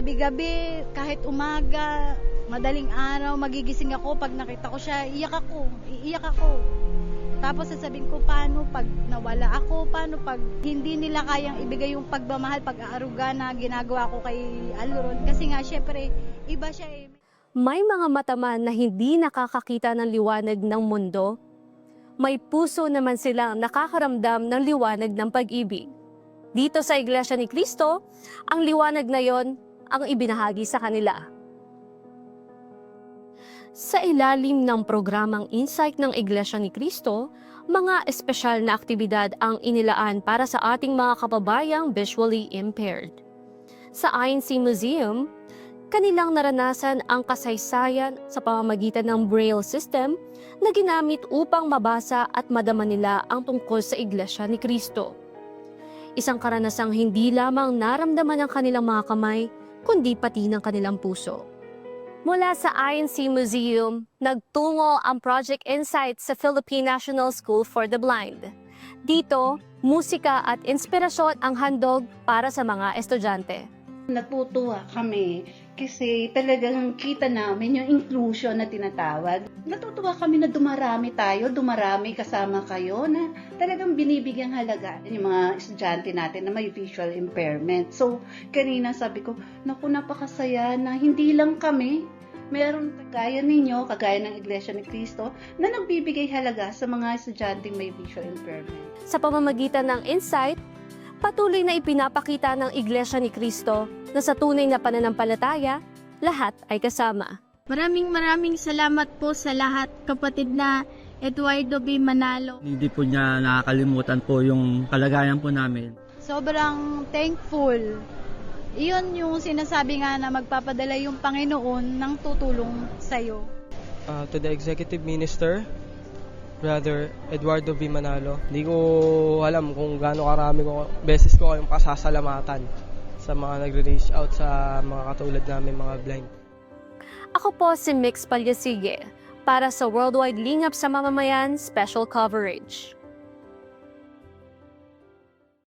gabi-gabi, kahit umaga, madaling araw, magigising ako pag nakita ko siya, iyak ako, iiyak ako. Tapos sasabihin ko, paano pag nawala ako, paano pag hindi nila kayang ibigay yung pagmamahal, pag-aaruga na ginagawa ko kay Alron. Kasi nga, syempre, iba siya eh. May mga mataman na hindi nakakakita ng liwanag ng mundo. May puso naman silang nakakaramdam ng liwanag ng pag-ibig. Dito sa Iglesia ni Cristo, ang liwanag na yon ang ibinahagi sa kanila. Sa ilalim ng programang Insight ng Iglesia ni Cristo, mga espesyal na aktibidad ang inilaan para sa ating mga kababayang visually impaired. Sa INC Museum, kanilang naranasan ang kasaysayan sa pamamagitan ng Braille system na ginamit upang mabasa at madama nila ang tungkol sa Iglesia ni Cristo. Isang karanasang hindi lamang naramdaman ng kanilang mga kamay, kundi pati ng kanilang puso. Mula sa INC Museum, nagtungo ang Project Insight sa Philippine National School for the Blind. Dito, musika at inspirasyon ang handog para sa mga estudyante. Natutuwa kami kasi talagang kita namin yung inclusion na tinatawag. Natutuwa kami na dumarami tayo, dumarami kasama kayo na talagang binibigyang halaga yung mga estudyante natin na may visual impairment. So, kanina sabi ko, naku, napakasaya na hindi lang kami, meron kagaya ninyo, kagaya ng Iglesia ni Cristo, na nagbibigay halaga sa mga estudyanteng may visual impairment. Sa pamamagitan ng insight, patuloy na ipinapakita ng Iglesia ni Cristo na sa tunay na pananampalataya, lahat ay kasama. Maraming maraming salamat po sa lahat kapatid na Eduardo B. Manalo. Hindi po niya nakakalimutan po yung kalagayan po namin. Sobrang thankful. Iyon yung sinasabi nga na magpapadala yung Panginoon ng tutulong sa'yo. uh, to the executive minister, Brother Eduardo V. Manalo. Hindi ko alam kung gaano karami ko, beses ko kayong pasasalamatan sa mga nagre-reach out sa mga katulad namin mga blind. Ako po si Mix Palyasige para sa Worldwide Lingap sa Mamamayan Special Coverage.